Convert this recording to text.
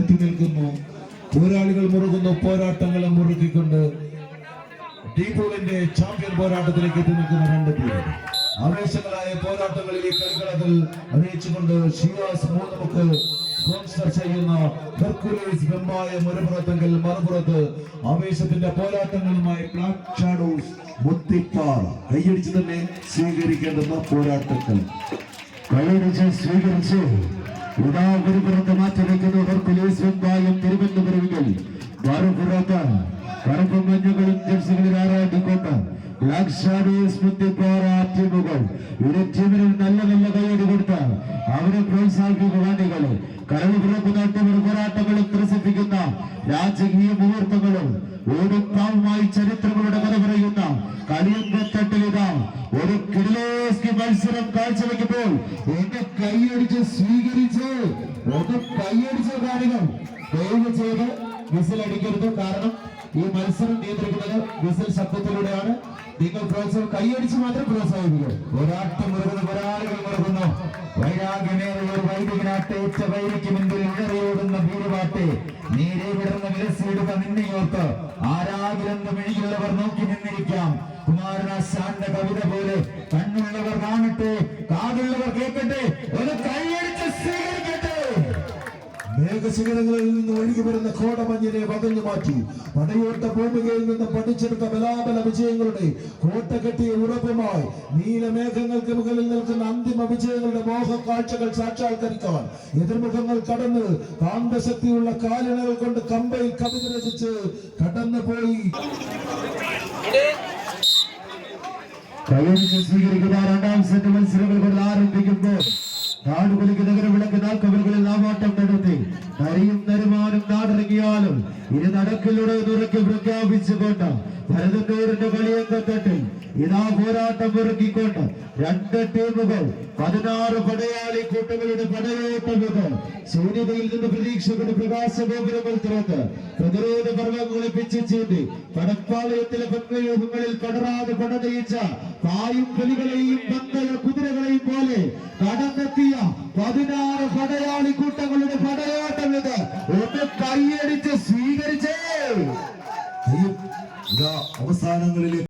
എത്തി നിൽക്കുന്നു. പോരാളികൾ മുറുകുന്നു പോരാട്ടങ്ങളെ മുറുകിക്കൊണ്ട് ടീപൂളിന്റെ ചാമ്പ്യൻ പോരാട്ടത്തിലേക്ക് എത്തി നിൽക്കുന്ന രണ്ട് പേര് ആവേശങ്ങളായ പോരാട്ടങ്ങളിൽ ഈ കളികളത്തിൽ അറിയിച്ചുകൊണ്ട് ഷിയാസ് മൂന്നുമുക്ക് ചെയ്യുന്ന ഹെർക്കുലീസ് വെമ്പായ മുരപുറത്തെങ്കിൽ മറുപുറത്ത് ആവേശത്തിന്റെ പോരാട്ടങ്ങളുമായി ബ്ലാക്ക് ഷാഡോസ് മുത്തിപ്പാറ. കൈയടിച്ച് തന്നെ സ്വീകരിക്കേണ്ടുന്ന പോരാട്ടങ്ങൾ കൈയടിച്ച് സ്വീകരിച്ച് ഉദാ ഗുരുപുറത്ത് മാറ്റി വയ്ക്കുന്നു ഹെർക്കുലീസ് വെമ്പായം തിരുവനന്തപുരമെങ്കിൽ മറുപുറത്ത് ബ്ലാക്ക് ഷാഡോസ് മുത്തിപ്പാറ ടീമുകൾ ഇരു ടീമിനും നല്ല നല്ല കൈയടി കൊടുത്ത് അവരെ പ്രോത്സാഹിപ്പിക്കുക കാണികളെ കരൾ പുറക്കുന്ന അട്ടിമറി പോരാട്ടങ്ങളും ത്രസിപ്പിക്കുന്ന രാജകീയ മുഹൂർത്തങ്ങളും ഓടിക്കാവുമായി ചരിത്രങ്ങളുടെ കഥ പറയുന്ന കളിയമ്പത്തട്ടിലിത ഒരു കിർലോസ്കി മത്സരം കാഴ്ചവെക്കുമ്പോൾ ഒന്ന് കൈയടിച്ച് സ്വീകരിച്ച് ഒന്ന് കൈയടിച്ച കാണികൾ. ദയവ് ചെയ്ത് വിസിൽ അടിക്കരുത്. കാരണം ഈ മത്സരം നിയന്ത്രിക്കുന്നത് വിസിൽ ശബ്ദത്തിലൂടെയാണ്. നിങ്ങൾ പ്രോത്സാഹം കൈയടിച്ച് മാത്രം പ്രോത്സാഹിപ്പിക്കും ഒരാട്ടം മുറുകുന്നു ഒരാളുകൾ മുറുകുന്നു. വൈരാഗ്യമേറിയ ഒരു വൈദികനാട്ടെ ഉച്ച വൈരിക്ക് മുൻപിൽ ഇഴറിയോടുന്ന ഭൂരിപാട്ടെ നീരെ വിടർന്ന വിലസിയിടുക നിന്നെയോർത്ത് ആരാകിലെന്ന് മിഴിയുള്ളവർ നോക്കി നിന്നിരിക്കാം. കുമാരനാശാന്റെ കവിത പോലെ കണ്ണുള്ളവർ കാണട്ടെ കാതുള്ളവർ കേൾക്കട്ടെ ഒരു സ്വീകരിക്കട്ടെ മേഘശിഖരങ്ങളിൽ നിന്ന് ഒഴുകി വരുന്ന കോടമഞ്ഞിനെ വകഞ്ഞു മാറ്റി. പടയോട്ട ഭൂമികയിൽ നിന്ന് പഠിച്ചെടുത്ത ബലാബല വിജയങ്ങളുടെ കോട്ട കെട്ടിയ ഉറപ്പുമായി നീലമേഘങ്ങൾക്ക് മുകളിൽ നിൽക്കുന്ന അന്തിമ വിജയങ്ങളുടെ മോഹ കാഴ്ചകൾ സാക്ഷാത്കരിക്കാൻ എതിർമുഖങ്ങൾ കടന്ന് കാന്തശക്തിയുള്ള കാലിണകൾ കൊണ്ട് കമ്പയിൽ കവിത രചിച്ച് കടന്നു പോയി സ്വീകരിക്കുന്ന രണ്ടാം സെറ്റ് മത്സരങ്ങൾ ആരംഭിക്കുമ്പോൾ നാടുകളിക്ക് നഗരം ഇനി നടക്കിലൂടെ നുറക്കി പ്രഖ്യാപിച്ചുകൊണ്ട് ഭരതന്നൂരിന്റെ തട്ടിൽ ഇതാ പോരാട്ടം ഇറക്കിക്കൊണ്ട് രണ്ട് ടീമുകൾ പതിനാറ് പടയാളി കൂട്ടങ്ങളുടെ പടയോട്ടമുകൾ ശൂന്യതയിൽ നിന്ന് പ്രതീക്ഷകളുടെ പ്രകാശഗോപുരങ്ങൾ തുറന്ന് പ്രതിരോധ പർവങ്ങളെ പിച്ചു ചൂണ്ടി പടപ്പാളയത്തിലെ പത്മയൂഹങ്ങളിൽ പടരാതെ പടനയിച്ച പായും പുലികളെയും പന്തല കുതിരകളെയും പോലെ കടന്നെത്തിയ പതിനാറ് പടയാളി കൂട്ടങ്ങളുടെ പടയോട്ടം ഇത്. ഒന്ന് കൈയടിച്ച് സ്വീകരിച്ചേ ഇതാ അവസാനങ്ങളിലെ